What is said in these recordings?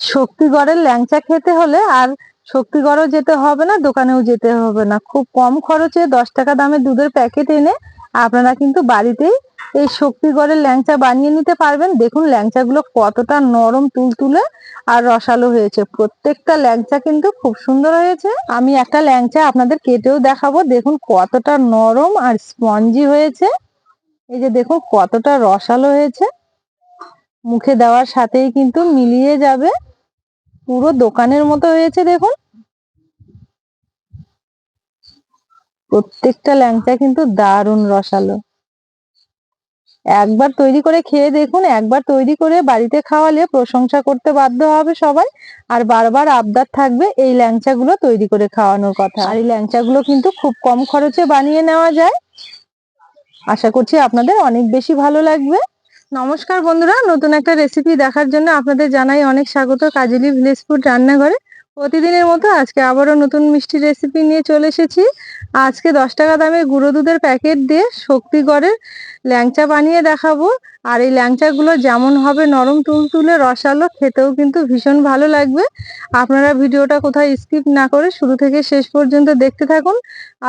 শক্তিগড়ের ল্যাংচা খেতে হলে আর শক্তিগড়ও যেতে হবে না, দোকানেও যেতে হবে না। খুব কম খরচে দশ টাকা দামে দুধের প্যাকেট এনে আপনারা কিন্তু বাড়িতেই এই শক্তিগড়ের ল্যাংচা বানিয়ে নিতে পারবেন। দেখুন ল্যাংচাগুলো কতটা নরম তুলতুলে আর রসালো হয়েছে। প্রত্যেকটা ল্যাংচা কিন্তু খুব সুন্দর হয়েছে। আমি একটা ল্যাংচা আপনাদের কেটেও দেখাবো। দেখুন কতটা নরম আর স্পঞ্জি হয়েছে। এই যে দেখুন কতটা রসালো হয়েছে। মুখে দেওয়ার সাথেই কিন্তু মিলিয়ে যাবে। পুরো দোকানের মতো হয়েছে, দেখুন। প্রত্যেকটা ল্যাংচা কিন্তু দারুণ রসালো। একবার তৈরি করে খেয়ে দেখুন, একবার তৈরি করে বাড়িতে খাওয়ালে প্রশংসা করতে বাধ্য হবে সবাই। আর বারবার আবদার থাকবে এই ল্যাংচাগুলো তৈরি করে খাওয়ানোর কথা। আর এই ল্যাংচাগুলো কিন্তু খুব কম খরচে বানিয়ে নেওয়া যায়। আশা করছি আপনাদের অনেক বেশি ভালো লাগবে। নমস্কার বন্ধুরা, নতুন একটা রেসিপি দেখার জন্য আপনাদের জানাই অনেক স্বাগত কাজলি ভিলেজ ফুড রান্নাঘরে। প্রতিদিনের মতো আজকে আবারও নতুন মিষ্টি রেসিপি নিয়ে চলে এসেছি। আজকে দশ টাকা দামে গুঁড়ো দুধের প্যাকেট দিয়ে শক্তিগড়ের ল্যাংচা বানিয়ে দেখাবো। আর এই ল্যাংচাগুলো যেমন হবে নরম তুলতুলে রসালো খেতেও কিন্তু ভীষণ ভালো লাগবে। আপনারা ভিডিওটা কোথায় স্কিপ না করে শুরু থেকে শেষ পর্যন্ত দেখতে থাকুন।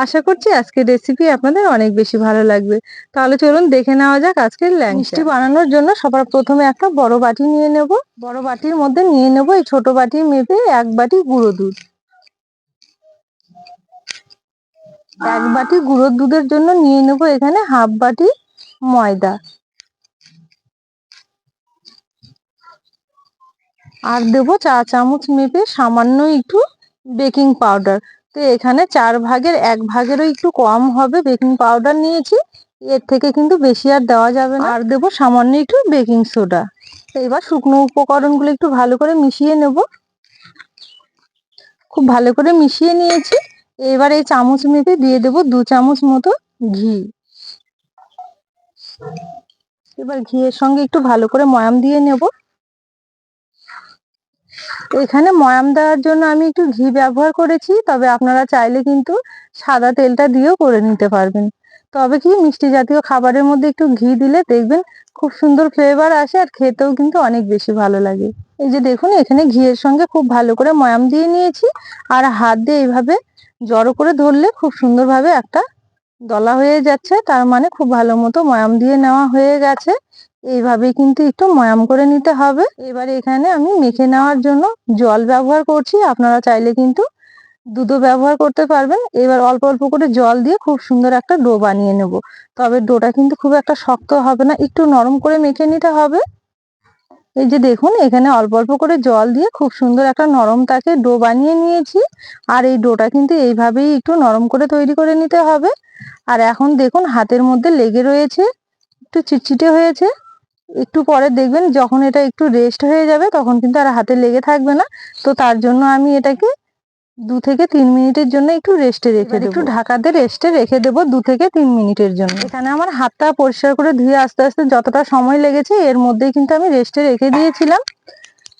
আশা করছি আজকের রেসিপি আপনাদের অনেক বেশি ভালো লাগবে। তাহলে চলুন দেখে নেওয়া যাক আজকের ল্যাংচা। বানানোর জন্য সবার প্রথমে একটা বড় বাটি নিয়ে নেব। বড় বাটির মধ্যে নিয়ে নেব এই ছোট বাটি মেপে এক বাটি গুঁড়ো দুধ। এক বাটি গুঁড়ো দুধের জন্য নিয়ে নেব এখানে হাফ বাটি ময়দা। আর দেব চা চামচ মেপে সামান্য একটু বেকিং পাউডার। তো এখানে চার ভাগের এক ভাগেরও একটু কম হবে বেকিং পাউডার নিয়েছি। এর থেকে কিন্তু বেশি আর দেওয়া যাবে না। আর দেবো সামান্য একটু বেকিং সোডা। এবার শুকনো উপকরণগুলো একটু ভালো করে মিশিয়ে নেব। খুব ভালো করে মিশিয়ে নিয়েছি। এবার এই চামচ মেপে দিয়ে দেব দু চামচ মতো ঘি। এবার ঘিয়ের সঙ্গে একটু ভালো করে ময়াম দিয়ে নেব। এখানে ময়াম দেওয়ার জন্য আমি একটু ঘি ব্যবহার করেছি, তবে আপনারা চাইলে কিন্তু সাদা তেলটা দিয়েও করে নিতে পারবেন। তবে কি মিষ্টি জাতীয় খাবারের মধ্যে একটু ঘি দিলে দেখবেন খুব সুন্দর ফ্লেভার আসে আর খেতেও কিন্তু অনেক বেশি ভালো লাগে। এই যে দেখুন, এখানে ঘিয়ের সঙ্গে খুব ভালো করে ময়াম দিয়ে নিয়েছি আর হাত দিয়ে এইভাবে জড়ো করে ধরলে খুব সুন্দরভাবে একটা দলা হয়ে যাচ্ছে, তার মানে খুব ভালো মতো ময়াম দিয়ে নেওয়া হয়ে গেছে। এইভাবে কিন্তু একটু ময়াম করে নিতে হবে। এবার এখানে আমি মেখে নেওয়ার জন্য জল ব্যবহার করছি। আপনারা চাইলে কিন্তু দুধও ব্যবহার করতে পারবেন। এবার অল্প অল্প করে জল দিয়ে খুব সুন্দর একটা ডো বানিয়ে নেব। তবে ডোটা কিন্তু খুব একটা শক্ত হবে না, একটু নরম করে মেখে নিতে হবে। এই যে দেখুন, এখানে অল্প অল্প করে জল দিয়ে খুব সুন্দর একটা নরম তাকে ডো বানিয়ে নিয়েছি। আর এই ডোটা কিন্তু এইভাবেই একটু নরম করে তৈরি করে নিতে হবে। আর এখন দেখুন, হাতের মধ্যে লেগে রয়েছে। একটু চিটচিটে হয়েছে। একটু পরে দেখবেন যখন এটা একটু রেস্ট হয়ে যাবে তখন কিন্তু আর হাতে লেগে থাকবে না। তো তার জন্য আমি এটাকে দু থেকে তিন মিনিটের জন্য একটু রেস্টে রেখে দেবো একটু ঢাকাতে রেস্টে রেখে দেবো দু থেকে তিন মিনিটের জন্য। এখানে আমার হাতটা পরিষ্কার করে ধুয়ে আস্তে আস্তে যতটা সময় লেগেছে এর মধ্যেই কিন্তু আমি রেস্টে রেখে দিয়েছিলাম।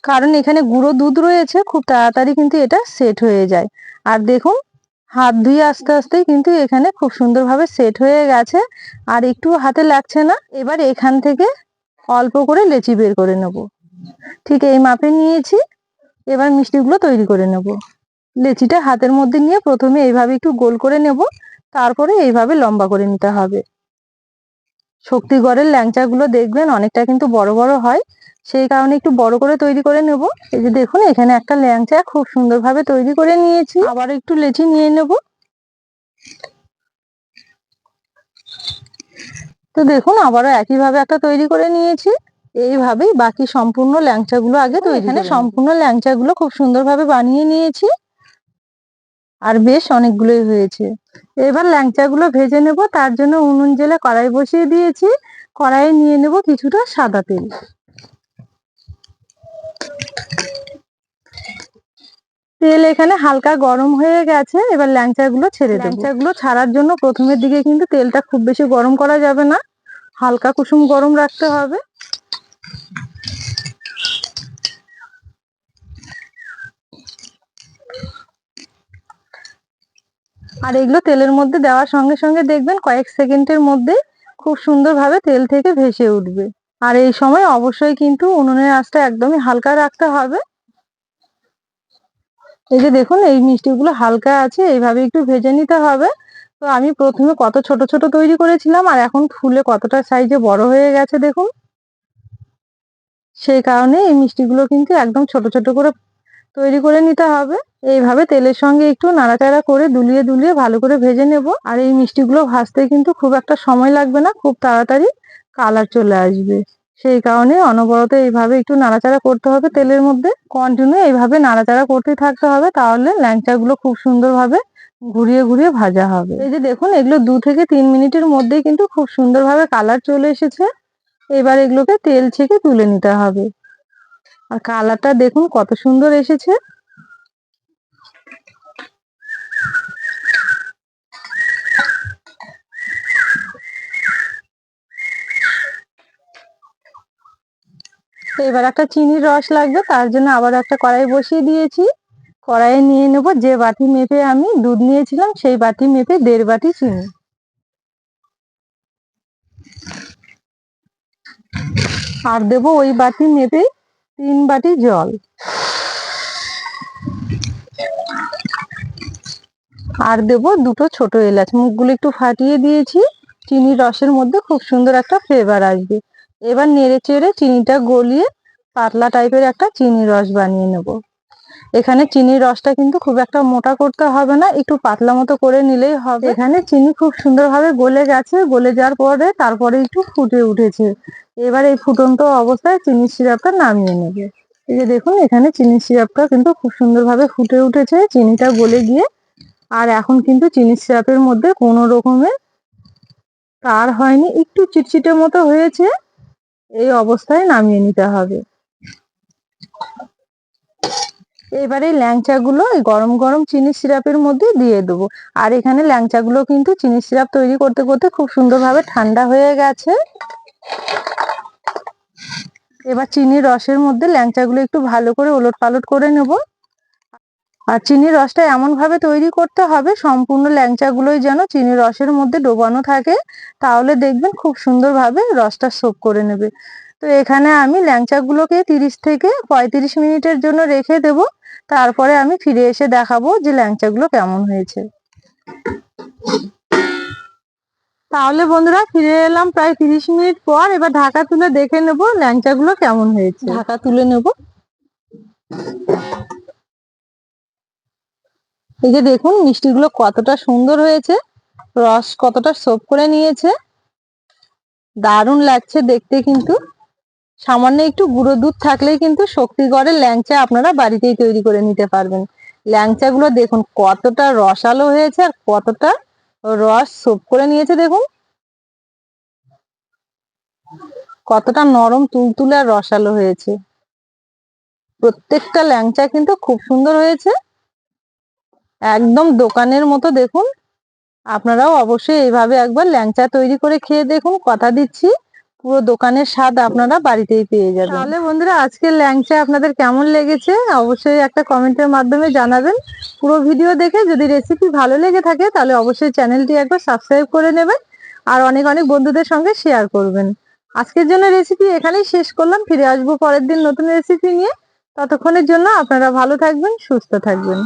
কারণ এখানে গুঁড়ো দুধ রয়েছে খুব তাড়াতাড়ি কিন্তু এটা সেট হয়ে যায়। আর দেখুন হাত ধুয়ে আস্তে আস্তে কিন্তু এখানে খুব সুন্দরভাবে সেট হয়ে গেছে। আর একটু হাতে লাগছে না। এবার এখান থেকে অল্প করে লেচি বের করে নেব। ঠিক এই মাপে নিয়েছি, এবার মিষ্টিগুলো তৈরি করে নেব। লেচিটা হাতের মধ্যে নিয়ে প্রথমে এইভাবে একটু গোল করে নেব, তারপরে এইভাবে লম্বা করে নিতে হবে। শক্তিগড়ের ল্যাংচাগুলো দেখবেন অনেকটা কিন্তু বড় বড় হয়, সেই কারণে একটু বড় করে তৈরি করে নেব। এই যে দেখুন, এখানে একটা ল্যাংচা খুব সুন্দরভাবে তৈরি করে নিয়েছি। আবার একটু লেচি নিয়ে নেব। তো দেখুন আবারও একইভাবে একটা তৈরি করে নিয়েছি। এইভাবেই বাকি সম্পূর্ণ ল্যাংচাগুলো আগে তো এখানে সম্পূর্ণ ল্যাংচাগুলো খুব সুন্দরভাবে বানিয়ে নিয়েছি। আর বেশ অনেকগুলোই হয়েছে। এবার ল্যাংচাগুলো ভেজে নেব। তার জন্য উনুন জেলে কড়াই বসিয়ে দিয়েছি। কড়াইয়ে নিয়ে নেব কিছুটা সাদা তেল। তেল এখানে হালকা গরম হয়ে গেছে এবার ল্যাংচাগুলো ছেড়ে দেবো। ল্যাংচাগুলো ছাড়ার জন্য প্রথমের দিকে কিন্তু তেলটা খুব বেশি গরম করা যাবে না হালকা কুসুম গরম রাখতে হবে। আর এগুলো তেলের মধ্যে দেওয়ার সঙ্গে সঙ্গে দেখবেন কয়েক সেকেন্ডের মধ্যে খুব সুন্দরভাবে তেল থেকে ভেসে উঠবে। আর এই সময় অবশ্যই কিন্তু উনুনের আঁচটা একদমই হালকা রাখতে হবে। এই যে দেখুন, এই মিষ্টিগুলো হালকা আছে, এইভাবে একটু ভেজে নিতে হবে। তো আমি প্রথমে কত ছোট ছোট তৈরি করেছিলাম, আর এখন ফুলে কতটা সাইজে বড় হয়ে গেছে দেখুন। সেই কারণে এই মিষ্টিগুলো কিন্তু একদম ছোট ছোট করে তৈরি করে নিতে হবে। এইভাবে তেলের সঙ্গে একটু নাড়াচাড়া করে দুলিয়ে দুলিয়ে ভালো করে ভেজে নেব। আর এই মিষ্টিগুলো ভাজতে কিন্তু খুব একটা সময় লাগবে না, খুব তাড়াতাড়ি কালার চলে আসবে। সেই কারণে অনবরত এইভাবে একটু নাড়াচাড়া করতে হবে তেলের মধ্যে। কন্টিনিউ এইভাবে নাড়াচাড়া করতে থাকতে হবে, তাহলে ল্যাংচাগুলো খুব সুন্দরভাবে ঘুরিয়ে ঘুরিয়ে ভাজা হবে। এই যে দেখুন, এগুলো দু থেকে তিন মিনিটের মধ্যে কিন্তু খুব সুন্দরভাবে কালার চলে এসেছে। এবার এগুলোকে তেল ছেঁকে তুলে নিতে হবে। আর কালারটা দেখুন কত সুন্দর এসেছে। এবার একটা চিনির রস লাগবে, তার জন্য আবার একটা কড়াই বসিয়ে দিয়েছি। কড়াইয়ে নিয়ে নেব যে বাটি মেপে আমি দুধ নিয়েছিলাম, সেই বাটি মেপে দেড় বাটি চিনি। আর দেব ওই বাটি মেপে তিন বাটি জল। আর দেব দুটো ছোট এলাচ। মুখগুলো একটু ফাটিয়ে দিয়েছি। চিনির রসের মধ্যে খুব সুন্দর একটা ফ্লেভার আসবে। এবার নেড়ে চেড়ে চিনিটা গলিয়ে পাতলা টাইপের একটা চিনির রস বানিয়ে নেব। এখানে চিনির রসটা কিন্তু খুব একটা মোটা করতে হবে না, একটু পাতলা মতো করে নিলেই হবে। এখানে চিনি খুব সুন্দরভাবে গলে গেছে, গলে যাওয়ার পরে তারপরে একটু ফুটে উঠেছে। এবার এই ফুটন্ত অবস্থায় চিনির সিরাপটা নামিয়ে নেবে। এই যে দেখুন, এখানে চিনির সিরাপটা কিন্তু খুব সুন্দরভাবে ফুটে উঠেছে, চিনিটা গলে গিয়ে। আর এখন কিন্তু চিনির সিরাপের মধ্যে কোনো রকমের তার হয়নি, একটু চিটচিটে মতো হয়েছে। এই অবস্থায় নামিয়ে নিতে হবে। এবারে ল্যাংচাগুলো এই গরম গরম চিনি সিরাপের মধ্যে দিয়ে দেবো। আর এখানে ল্যাংচাগুলো কিন্তু চিনি সিরাপ তৈরি করতে করতে খুব সুন্দরভাবে ঠান্ডা হয়ে গেছে। এবার চিনির রসের মধ্যে ল্যাংচাগুলো একটু ভালো করে ওলট পালট করে নেব। আর চিনির রসটা এমন ভাবে তৈরি করতে হবে, সম্পূর্ণ ল্যাংচাগুলোই যেন চিনির রসের মধ্যে ডোবানো থাকে, তাহলে দেখবেন খুব সুন্দরভাবে রসটা সোপ করে নেবে। তো এখানে আমি ল্যাংচাগুলোকে তিরিশ থেকে পঁয়ত্রিশ মিনিটের জন্য রেখে দেব, তারপরে আমি ফিরে এসে দেখাবো যে ল্যাংচাগুলো কেমন হয়েছে। তাহলে বন্ধুরা ফিরে এলাম প্রায় তিরিশ মিনিট পর, এবার ঢাকা তুলে দেখে নেব ল্যাংচাগুলো কেমন হয়েছে। ঢাকা তুলে নেব। এই যে দেখুন, মিষ্টিগুলো কতটা সুন্দর হয়েছে। রস কতটা সোপ করে নিয়েছে। দারুণ লাগছে দেখতে কিন্তু। সামান্য একটু গুঁড়ো দুধ থাকলেই কিন্তু শক্তিগড়ের ল্যাংচা আপনারা বাড়িতেই তৈরি করে নিতে পারবেন। ল্যাংচাগুলো দেখুন, কতটা রসালো হয়েছে আর কতটা রস সোপ করে নিয়েছে দেখুন। কতটা নরম, তুলতুলে আর রসালো হয়েছে। প্রত্যেকটা ল্যাংচা কিন্তু খুব সুন্দর হয়েছে। একদম দোকানের মতো দেখুন। আপনারাও অবশ্যই এইভাবে একবার ল্যাংচা তৈরি করে খেয়ে দেখুন, কথা দিচ্ছি। পুরো দোকানের স্বাদ আপনারা বাড়িতেই পেয়ে যাবেন। তাহলে বন্ধুরা, আজকের ল্যাংচা আপনাদের কেমন লেগেছে? অবশ্যই একটা কমেন্টের মাধ্যমে জানাবেন। পুরো ভিডিও দেখে যদি রেসিপি ভালো লেগে থাকে, তাহলে অবশ্যই চ্যানেলটি একবার সাবস্ক্রাইব করে নেবেন আর অনেক অনেক বন্ধুদের সঙ্গে শেয়ার করবেন। আজকের জন্য রেসিপি এখানেই শেষ করলাম। ফিরে আসব পরের দিন নতুন রেসিপি নিয়ে। ততক্ষণের জন্য আপনারা ভালো থাকবেন, সুস্থ থাকবেন।